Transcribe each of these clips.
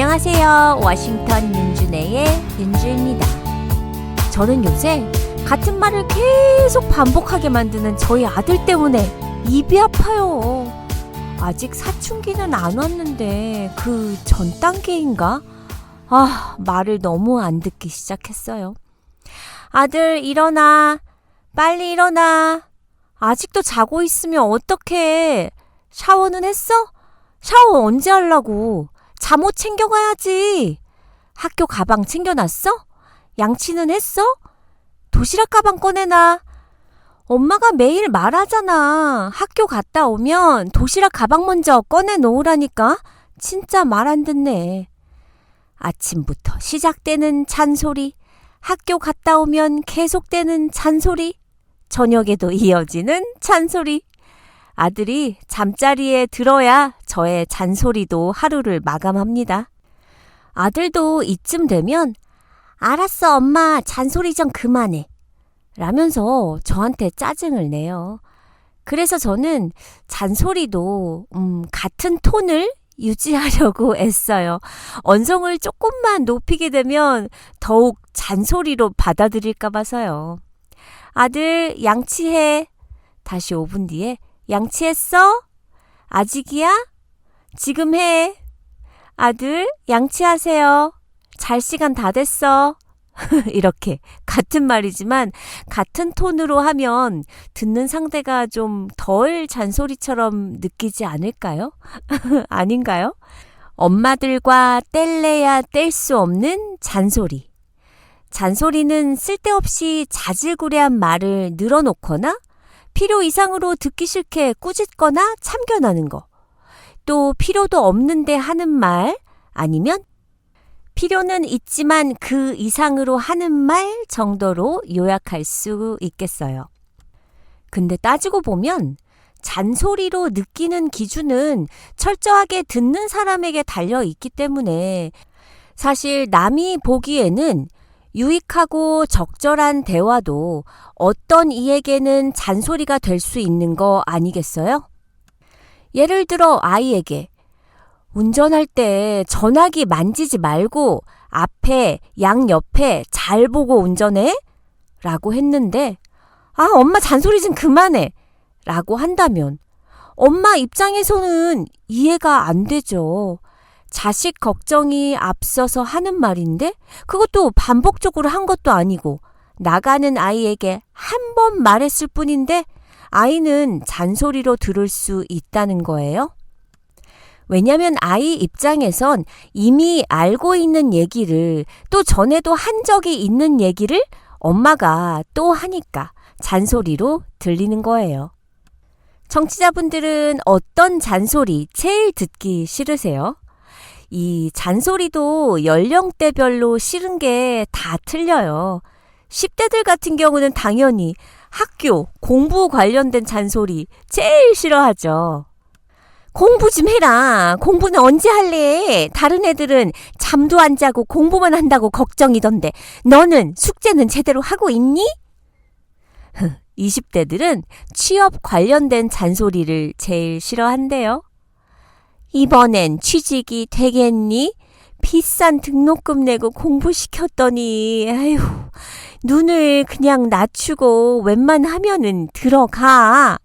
안녕하세요. 워싱턴 윤준혜의 윤주입니다. 저는 요새 같은 말을 계속 반복하게 만드는 저희 아들 때문에 입이 아파요. 아직 사춘기는 안 왔는데 그 전 단계인가? 아, 말을 너무 안 듣기 시작했어요. 아들, 일어나. 빨리 일어나. 아직도 자고 있으면 어떡해. 샤워는 했어? 샤워 언제 하려고? 잠옷 챙겨가야지. 학교 가방 챙겨놨어? 양치는 했어? 도시락 가방 꺼내놔. 엄마가 매일 말하잖아. 학교 갔다 오면 도시락 가방 먼저 꺼내 놓으라니까. 진짜 말 안 듣네. 아침부터 시작되는 잔소리. 학교 갔다 오면 계속되는 잔소리. 저녁에도 이어지는 잔소리. 아들이 잠자리에 들어야 저의 잔소리도 하루를 마감합니다. 아들도 이쯤 되면 알았어 엄마 잔소리 좀 그만해 라면서 저한테 짜증을 내요. 그래서 저는 잔소리도 음, 같은 톤을 유지하려고 애써요. 언성을 조금만 높이게 되면 더욱 잔소리로 받아들일까 봐서요. 아들 양치해. 다시 5분 뒤에 양치했어? 아직이야? 지금 해. 아들, 양치하세요. 잘 시간 다 됐어. 이렇게 같은 말이지만 같은 톤으로 하면 듣는 상대가 좀 덜 잔소리처럼 느끼지 않을까요? 아닌가요? 엄마들과 뗄래야 뗄 수 없는 잔소리. 잔소리는 쓸데없이 자질구레한 말을 늘어놓거나 필요 이상으로 듣기 싫게 꾸짖거나 참견하는 거. 또 필요도 없는데 하는 말 아니면 필요는 있지만 그 이상으로 하는 말 정도로 요약할 수 있겠어요. 근데 따지고 보면 잔소리로 느끼는 기준은 철저하게 듣는 사람에게 달려 있기 때문에 사실 남이 보기에는 유익하고 적절한 대화도 어떤 이에게는 잔소리가 될 수 있는 거 아니겠어요? 예를 들어 아이에게 운전할 때 전화기 만지지 말고 앞에 양옆에 잘 보고 운전해? 라고 했는데 아 엄마 잔소리 좀 그만해 라고 한다면 엄마 입장에서는 이해가 안 되죠. 자식 걱정이 앞서서 하는 말인데 그것도 반복적으로 한 것도 아니고 나가는 아이에게 한 번 말했을 뿐인데 아이는 잔소리로 들을 수 있다는 거예요. 왜냐면 아이 입장에선 이미 알고 있는 얘기를 또 전에도 한 적이 있는 얘기를 엄마가 또 하니까 잔소리로 들리는 거예요. 청취자분들은 어떤 잔소리 제일 듣기 싫으세요? 이 잔소리도 연령대별로 싫은 게 다 틀려요. 10대들 같은 경우는 당연히 학교, 공부 관련된 잔소리 제일 싫어하죠. 공부 좀 해라. 공부는 언제 할래? 다른 애들은 잠도 안 자고 공부만 한다고 걱정이던데 너는 숙제는 제대로 하고 있니? 20대들은 취업 관련된 잔소리를 제일 싫어한대요. 이번엔 취직이 되겠니? 비싼 등록금 내고 공부시켰더니, 아휴, 눈을 그냥 낮추고 웬만하면은 들어가.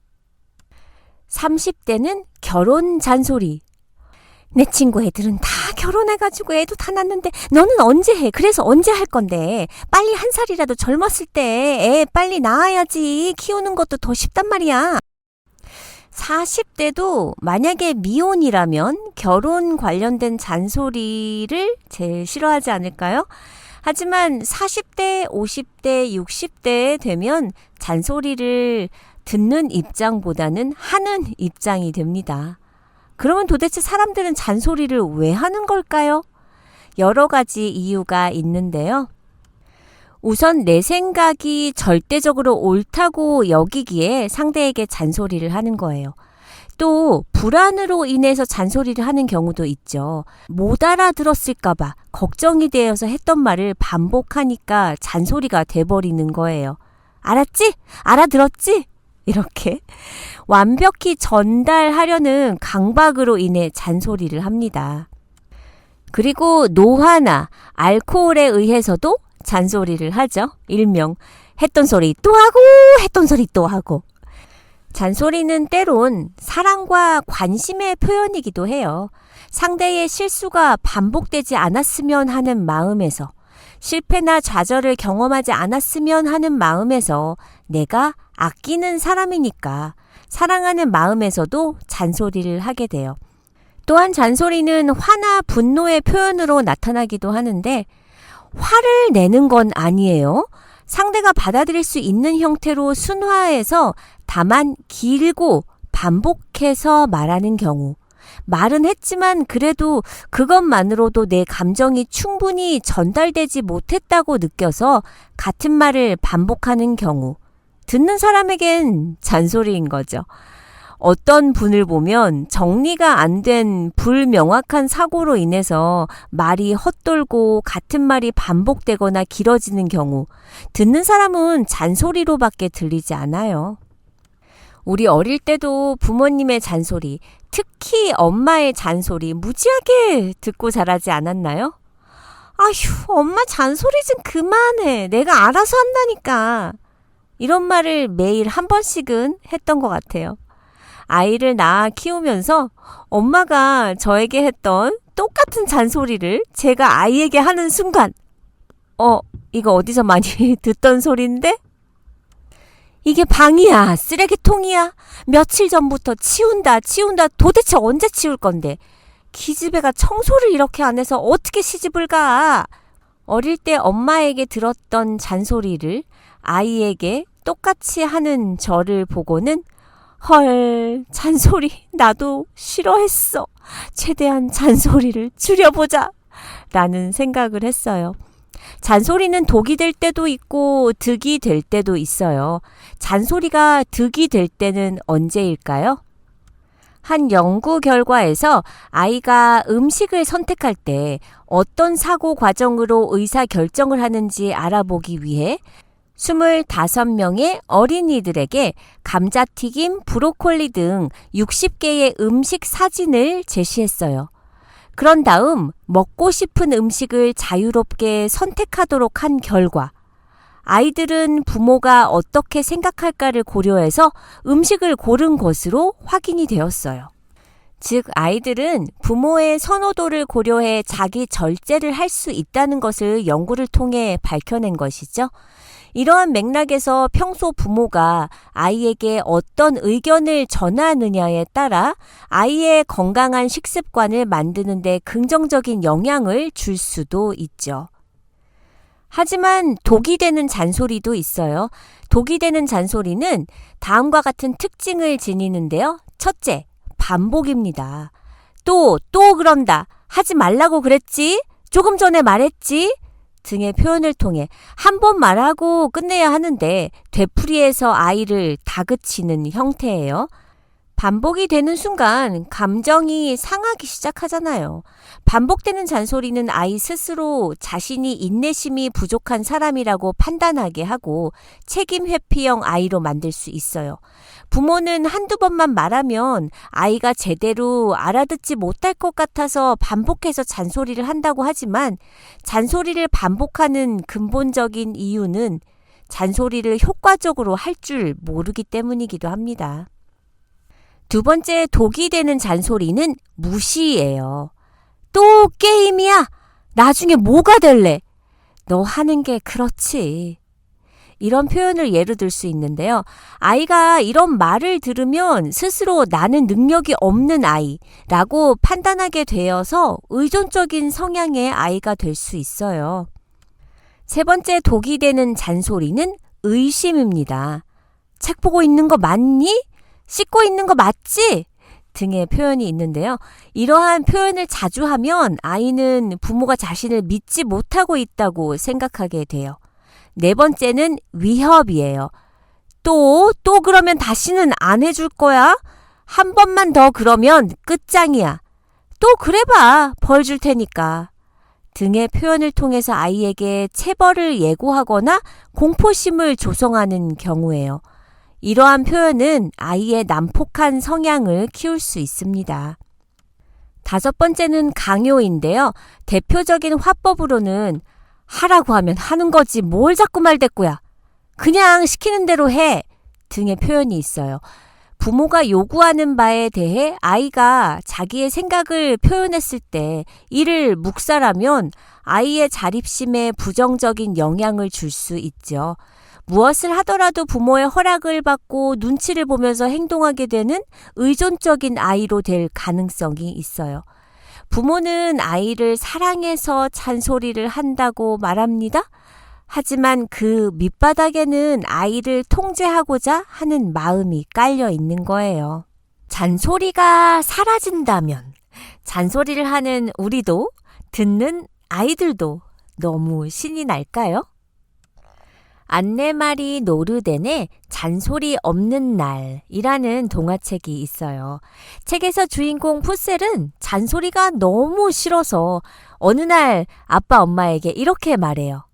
30대는 결혼 잔소리. 내 친구 애들은 다 결혼해가지고 애도 다 낳는데 너는 언제 해? 그래서 언제 할 건데? 빨리 한 살이라도 젊었을 때 애 빨리 낳아야지. 키우는 것도 더 쉽단 말이야. 40대도 만약에 미혼이라면 결혼 관련된 잔소리를 제일 싫어하지 않을까요? 하지만 40대, 50대, 60대 되면 잔소리를 듣는 입장보다는 하는 입장이 됩니다. 그러면 도대체 사람들은 잔소리를 왜 하는 걸까요? 여러 가지 이유가 있는데요. 우선 내 생각이 절대적으로 옳다고 여기기에 상대에게 잔소리를 하는 거예요. 또 불안으로 인해서 잔소리를 하는 경우도 있죠. 못 알아들었을까봐 걱정이 되어서 했던 말을 반복하니까 잔소리가 돼버리는 거예요. 알았지? 알아들었지? 이렇게 완벽히 전달하려는 강박으로 인해 잔소리를 합니다. 그리고 노화나 알코올에 의해서도 잔소리를 하죠. 일명 했던 소리 또 하고 했던 소리 또 하고. 잔소리는 때론 사랑과 관심의 표현이기도 해요. 상대의 실수가 반복되지 않았으면 하는 마음에서 실패나 좌절을 경험하지 않았으면 하는 마음에서 내가 아끼는 사람이니까 사랑하는 마음에서도 잔소리를 하게 돼요. 또한 잔소리는 화나 분노의 표현으로 나타나기도 하는데 화를 내는 건 아니에요. 상대가 받아들일 수 있는 형태로 순화해서 다만 길고 반복해서 말하는 경우. 말은 했지만 그래도 그것만으로도 내 감정이 충분히 전달되지 못했다고 느껴서 같은 말을 반복하는 경우. 듣는 사람에겐 잔소리인 거죠. 어떤 분을 보면 정리가 안 된 불명확한 사고로 인해서 말이 헛돌고 같은 말이 반복되거나 길어지는 경우, 듣는 사람은 잔소리로밖에 들리지 않아요. 우리 어릴 때도 부모님의 잔소리, 특히 엄마의 잔소리 무지하게 듣고 자라지 않았나요? 아휴, 엄마 잔소리 좀 그만해. 내가 알아서 한다니까. 이런 말을 매일 한 번씩은 했던 것 같아요. 아이를 낳아 키우면서 엄마가 저에게 했던 똑같은 잔소리를 제가 아이에게 하는 순간, 어, 이거 어디서 많이 듣던 소리인데? 이게 방이야, 쓰레기통이야. 며칠 전부터 치운다, 치운다. 도대체 언제 치울 건데? 기집애가 청소를 이렇게 안 해서 어떻게 시집을 가? 어릴 때 엄마에게 들었던 잔소리를 아이에게 똑같이 하는 저를 보고는 헐, 잔소리 나도 싫어했어. 최대한 잔소리를 줄여보자. 라는 생각을 했어요. 잔소리는 독이 될 때도 있고 득이 될 때도 있어요. 잔소리가 득이 될 때는 언제일까요? 한 연구 결과에서 아이가 음식을 선택할 때 어떤 사고 과정으로 의사 결정을 하는지 알아보기 위해 25명의 어린이들에게 감자튀김, 브로콜리 등 60개의 음식 사진을 제시했어요. 그런 다음 먹고 싶은 음식을 자유롭게 선택하도록 한 결과 아이들은 부모가 어떻게 생각할까를 고려해서 음식을 고른 것으로 확인이 되었어요. 즉, 아이들은 부모의 선호도를 고려해 자기 절제를 할 수 있다는 것을 연구를 통해 밝혀낸 것이죠. 이러한 맥락에서 평소 부모가 아이에게 어떤 의견을 전하느냐에 따라 아이의 건강한 식습관을 만드는데 긍정적인 영향을 줄 수도 있죠. 하지만 독이 되는 잔소리도 있어요. 독이 되는 잔소리는 다음과 같은 특징을 지니는데요. 첫째, 반복입니다. 또, 또 그런다. 하지 말라고 그랬지? 조금 전에 말했지? 등의 표현을 통해 한 번 말하고 끝내야 하는데 되풀이해서 아이를 다그치는 형태예요. 반복이 되는 순간 감정이 상하기 시작하잖아요. 반복되는 잔소리는 아이 스스로 자신이 인내심이 부족한 사람이라고 판단하게 하고 책임 회피형 아이로 만들 수 있어요. 부모는 한두 번만 말하면 아이가 제대로 알아듣지 못할 것 같아서 반복해서 잔소리를 한다고 하지만 잔소리를 반복하는 근본적인 이유는 잔소리를 효과적으로 할 줄 모르기 때문이기도 합니다. 두 번째 독이 되는 잔소리는 무시예요. 또 게임이야? 나중에 뭐가 될래? 너 하는 게 그렇지. 이런 표현을 예로 들 수 있는데요. 아이가 이런 말을 들으면 스스로 나는 능력이 없는 아이라고 판단하게 되어서 의존적인 성향의 아이가 될 수 있어요. 세 번째 독이 되는 잔소리는 의심입니다. 책 보고 있는 거 맞니? 씻고 있는 거 맞지? 등의 표현이 있는데요. 이러한 표현을 자주 하면 아이는 부모가 자신을 믿지 못하고 있다고 생각하게 돼요. 네 번째는 위협이에요. 또, 또 그러면 다시는 안 해줄 거야? 한 번만 더 그러면 끝장이야. 또 그래봐. 벌 줄 테니까. 등의 표현을 통해서 아이에게 체벌을 예고하거나 공포심을 조성하는 경우예요. 이러한 표현은 아이의 난폭한 성향을 키울 수 있습니다. 다섯 번째는 강요인데요. 대표적인 화법으로는 하라고 하면 하는 거지 뭘 자꾸 말대꾸야. 그냥 시키는 대로 해. 등의 표현이 있어요. 부모가 요구하는 바에 대해 아이가 자기의 생각을 표현했을 때 이를 묵살하면 아이의 자립심에 부정적인 영향을 줄 수 있죠. 무엇을 하더라도 부모의 허락을 받고 눈치를 보면서 행동하게 되는 의존적인 아이로 될 가능성이 있어요. 부모는 아이를 사랑해서 잔소리를 한다고 말합니다. 하지만 그 밑바닥에는 아이를 통제하고자 하는 마음이 깔려 있는 거예요. 잔소리가 사라진다면 잔소리를 하는 우리도 듣는 아이들도 너무 신이 날까요? 안내마리 노르덴의 잔소리 없는 날이라는 동화책이 있어요. 책에서 주인공 푸셀은 잔소리가 너무 싫어서 어느 날 아빠 엄마에게 이렇게 말해요.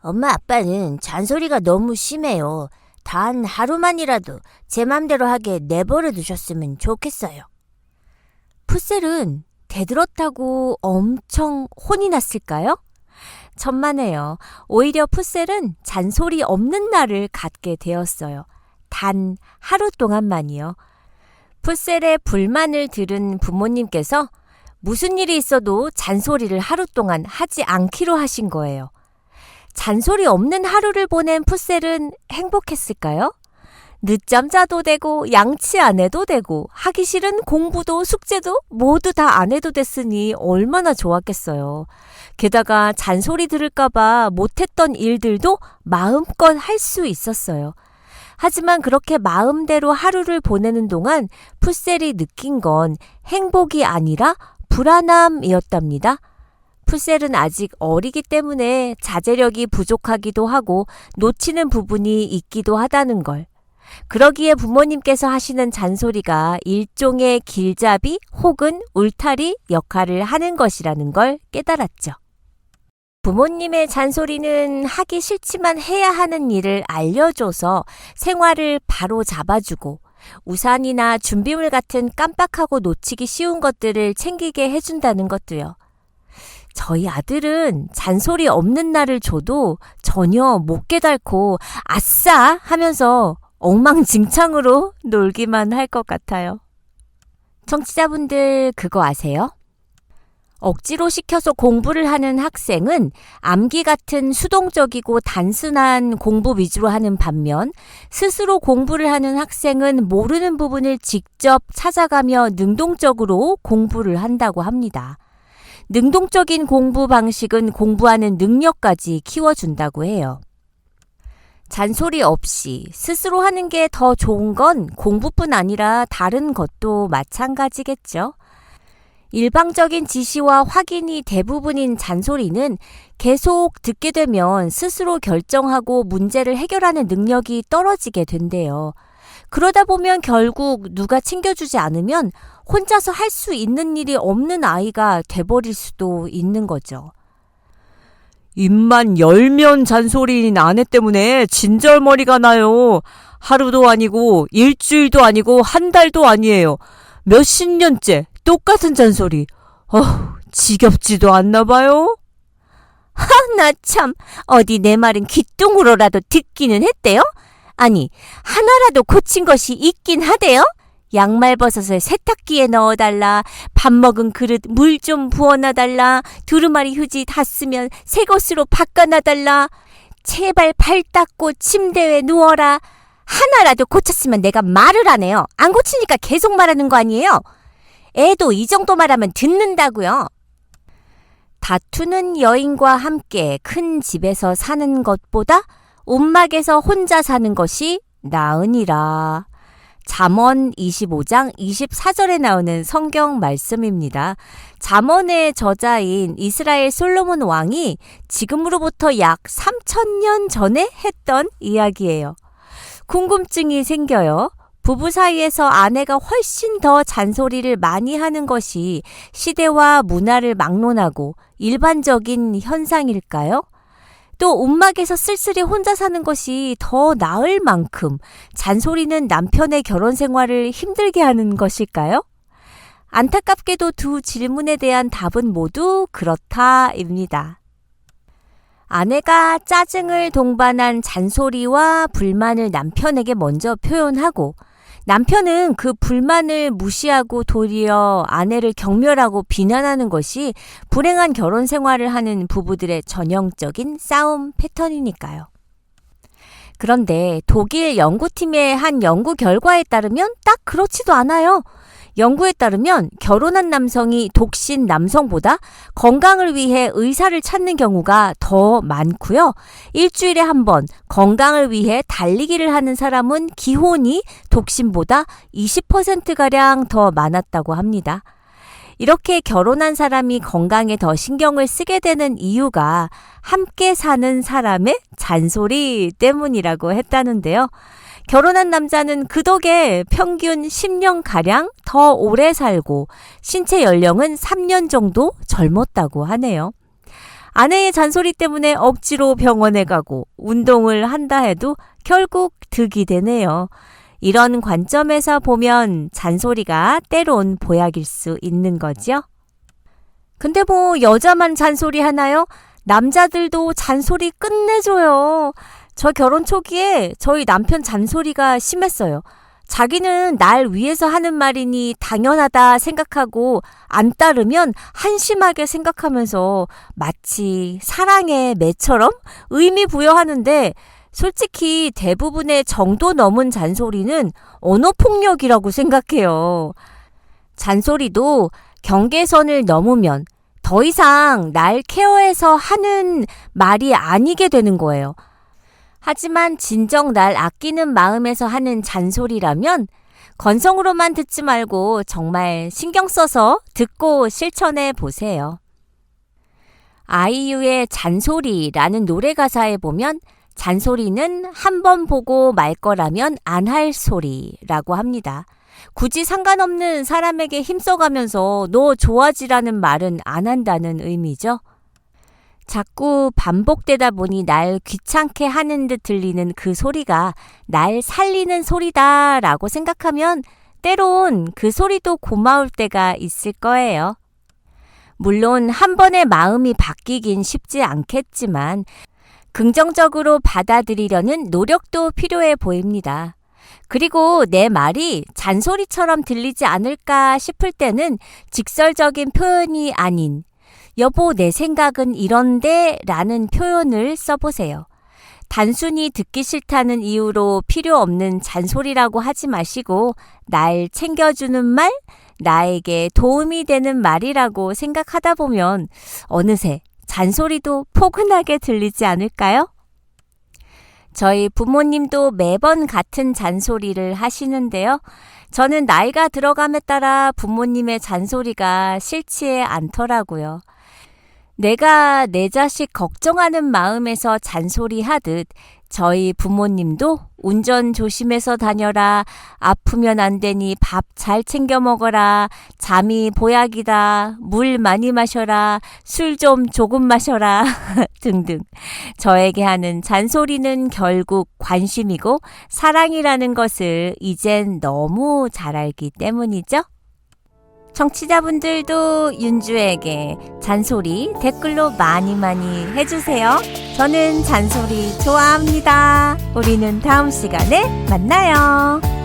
엄마 아빠는 잔소리가 너무 심해요. 단 하루만이라도 제 맘대로 하게 내버려 두셨으면 좋겠어요. 푸셀은 대들었다고 엄청 혼이 났을까요? 천만에요. 오히려 푸셀은 잔소리 없는 날을 갖게 되었어요. 단 하루 동안만이요. 푸셀의 불만을 들은 부모님께서 무슨 일이 있어도 잔소리를 하루 동안 하지 않기로 하신 거예요. 잔소리 없는 하루를 보낸 푸셀은 행복했을까요? 늦잠 자도 되고 양치 안 해도 되고 하기 싫은 공부도 숙제도 모두 다 안 해도 됐으니 얼마나 좋았겠어요. 게다가 잔소리 들을까봐 못했던 일들도 마음껏 할 수 있었어요. 하지만 그렇게 마음대로 하루를 보내는 동안 푸셀이 느낀 건 행복이 아니라 불안함이었답니다. 푸셀은 아직 어리기 때문에 자제력이 부족하기도 하고 놓치는 부분이 있기도 하다는 걸. 그러기에 부모님께서 하시는 잔소리가 일종의 길잡이 혹은 울타리 역할을 하는 것이라는 걸 깨달았죠. 부모님의 잔소리는 하기 싫지만 해야 하는 일을 알려줘서 생활을 바로 잡아주고 우산이나 준비물 같은 깜빡하고 놓치기 쉬운 것들을 챙기게 해준다는 것도요. 저희 아들은 잔소리 없는 날을 줘도 전혀 못 깨달고 아싸 하면서 엉망진창으로 놀기만 할 것 같아요. 청취자분들 그거 아세요? 억지로 시켜서 공부를 하는 학생은 암기 같은 수동적이고 단순한 공부 위주로 하는 반면 스스로 공부를 하는 학생은 모르는 부분을 직접 찾아가며 능동적으로 공부를 한다고 합니다. 능동적인 공부 방식은 공부하는 능력까지 키워준다고 해요. 잔소리 없이 스스로 하는 게 더 좋은 건 공부뿐 아니라 다른 것도 마찬가지겠죠. 일방적인 지시와 확인이 대부분인 잔소리는 계속 듣게 되면 스스로 결정하고 문제를 해결하는 능력이 떨어지게 된대요. 그러다 보면 결국 누가 챙겨주지 않으면 혼자서 할 수 있는 일이 없는 아이가 돼버릴 수도 있는 거죠. 입만 열면 잔소리인 아내 때문에 진절머리가 나요. 하루도 아니고 일주일도 아니고 한 달도 아니에요. 몇십 년째 똑같은 잔소리. 어, 지겹지도 않나 봐요. 나참 어디 내 말은 귀뚱으로라도 듣기는 했대요? 아니 하나라도 고친 것이 있긴 하대요? 양말 벗어서 세탁기에 넣어달라. 밥 먹은 그릇 물 좀 부어놔달라. 두루마리 휴지 다 쓰면 새 것으로 바꿔놔달라. 제발 발 닦고 침대에 누워라. 하나라도 고쳤으면 내가 말을 안 해요. 안 고치니까 계속 말하는 거 아니에요? 애도 이 정도 말하면 듣는다고요. 다투는 여인과 함께 큰 집에서 사는 것보다 움막에서 혼자 사는 것이 나으니라. 잠언 25장 24절에 나오는 성경 말씀입니다. 잠언의 저자인 이스라엘 솔로몬 왕이 지금으로부터 약 3천년 전에 했던 이야기예요. 궁금증이 생겨요. 부부 사이에서 아내가 훨씬 더 잔소리를 많이 하는 것이 시대와 문화를 막론하고 일반적인 현상일까요? 또 움막에서 쓸쓸히 혼자 사는 것이 더 나을 만큼 잔소리는 남편의 결혼 생활을 힘들게 하는 것일까요? 안타깝게도 두 질문에 대한 답은 모두 그렇다입니다. 아내가 짜증을 동반한 잔소리와 불만을 남편에게 먼저 표현하고 남편은 그 불만을 무시하고 도리어 아내를 경멸하고 비난하는 것이 불행한 결혼 생활을 하는 부부들의 전형적인 싸움 패턴이니까요. 그런데 독일 연구팀의 한 연구 결과에 따르면 딱 그렇지도 않아요. 연구에 따르면 결혼한 남성이 독신 남성보다 건강을 위해 의사를 찾는 경우가 더 많고요. 일주일에 한 번 건강을 위해 달리기를 하는 사람은 기혼이 독신보다 20%가량 더 많았다고 합니다. 이렇게 결혼한 사람이 건강에 더 신경을 쓰게 되는 이유가 함께 사는 사람의 잔소리 때문이라고 했다는데요. 결혼한 남자는 그 덕에 평균 10년가량 더 오래 살고 신체 연령은 3년 정도 젊었다고 하네요. 아내의 잔소리 때문에 억지로 병원에 가고 운동을 한다 해도 결국 득이 되네요. 이런 관점에서 보면 잔소리가 때론 보약일 수 있는 거죠. 근데 뭐 여자만 잔소리 하나요? 남자들도 잔소리 끝내줘요. 저 결혼 초기에 저희 남편 잔소리가 심했어요. 자기는 날 위해서 하는 말이니 당연하다 생각하고 안 따르면 한심하게 생각하면서 마치 사랑의 매처럼 의미 부여하는데 솔직히 대부분의 정도 넘은 잔소리는 언어폭력이라고 생각해요. 잔소리도 경계선을 넘으면 더 이상 날 케어해서 하는 말이 아니게 되는 거예요. 하지만 진정 날 아끼는 마음에서 하는 잔소리라면 건성으로만 듣지 말고 정말 신경 써서 듣고 실천해 보세요. 아이유의 잔소리라는 노래 가사에 보면 잔소리는 한 번 보고 말 거라면 안 할 소리라고 합니다. 굳이 상관없는 사람에게 힘써가면서 너 좋아지라는 말은 안 한다는 의미죠. 자꾸 반복되다 보니 날 귀찮게 하는 듯 들리는 그 소리가 날 살리는 소리다 라고 생각하면 때론 그 소리도 고마울 때가 있을 거예요. 물론 한 번에 마음이 바뀌긴 쉽지 않겠지만 긍정적으로 받아들이려는 노력도 필요해 보입니다. 그리고 내 말이 잔소리처럼 들리지 않을까 싶을 때는 직설적인 표현이 아닌 여보, 내 생각은 이런데 라는 표현을 써보세요. 단순히 듣기 싫다는 이유로 필요 없는 잔소리라고 하지 마시고 날 챙겨주는 말, 나에게 도움이 되는 말이라고 생각하다 보면 어느새 잔소리도 포근하게 들리지 않을까요? 저희 부모님도 매번 같은 잔소리를 하시는데요. 저는 나이가 들어감에 따라 부모님의 잔소리가 싫지 않더라고요. 내가 내 자식 걱정하는 마음에서 잔소리 하듯 저희 부모님도 운전 조심해서 다녀라. 아프면 안 되니 밥 잘 챙겨 먹어라. 잠이 보약이다. 물 많이 마셔라. 술 좀 조금 마셔라. 등등. 저에게 하는 잔소리는 결국 관심이고 사랑이라는 것을 이젠 너무 잘 알기 때문이죠. 청취자분들도 윤주에게 잔소리 댓글로 많이 많이 해주세요. 저는 잔소리 좋아합니다. 우리는 다음 시간에 만나요.